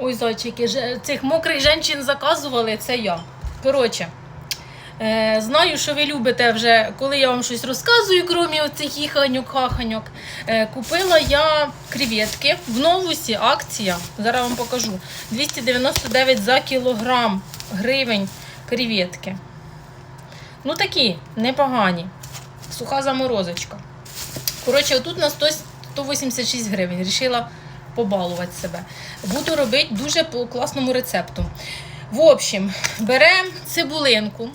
Ой, зайчики, цих мокрих жінчин заказували, це я. Коротше, е, знаю, що ви любите вже, коли я вам щось розказую, крім оцих їханьок, хаханьок. Е, купила я креветки в новусі, акція. Зараз вам покажу. 299 за кілограм гривень креветки. Ну такі, непогані. Суха заморозочка. Коротше, отут на 100, 186 гривень. Рішила побалувати себе. Буду робити дуже по класному рецепту. В общем, беремо цибулинку,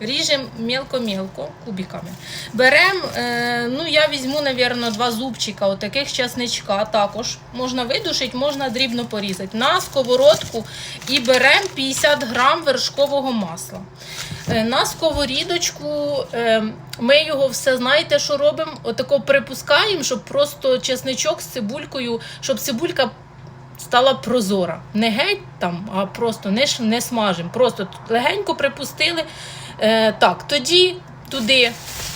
ріжемо мелко-мелко кубиками. Беремо, е, ну я візьму, мабуть, два зубчика отаких часничка. Також можна видушити, можна дрібно порізати. На сковородку і беремо 50 грам вершкового масла. Е, На сковорідочку е, ми його все знаєте, що робимо? Отако припускаємо, щоб просто чесничок з цибулькою, щоб цибулька стала прозора. Не геть там, а просто не, не смажимо. Просто легенько припустили. Е, так, тоді туди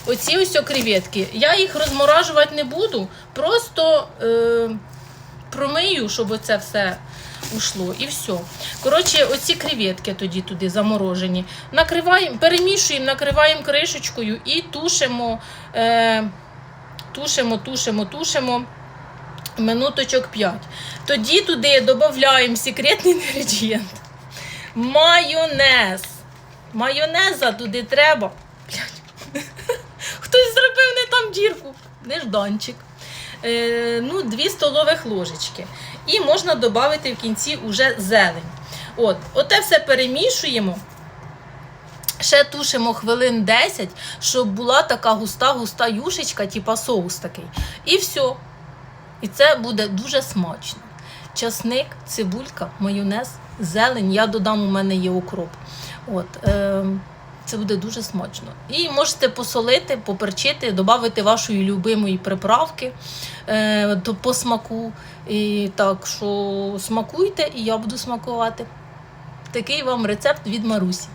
оці ось креветки. Я їх розморажувати не буду, просто е, промию, щоб оце все ушло. І все. Коротше, оці креветки тоді туди заморожені. Накриваємо, перемішуємо, накриваємо кришечкою і тушимо, е, тушимо, тушимо, тушимо. Минуточок 5. Тоді туди додаємо секретний інгредієнт. Майонез. Майонеза туди треба. Хтось зробив не там дірку. Нежданчик. Е, ну, 2 столових ложечки. І можна додати в кінці уже зелень. От, оте все перемішуємо. Ще тушимо хвилин 10, щоб була така густа-густа юшечка, типа соус такий. І все. І це буде дуже смачно. Часник, цибулька, майонез, зелень. Я додам, у мене є укроп. От, е, це буде дуже смачно. І можете посолити, поперчити, додати вашої любимої приправки е, до, по смаку. І так що смакуйте, і я буду смакувати. Такий вам рецепт від Марусі.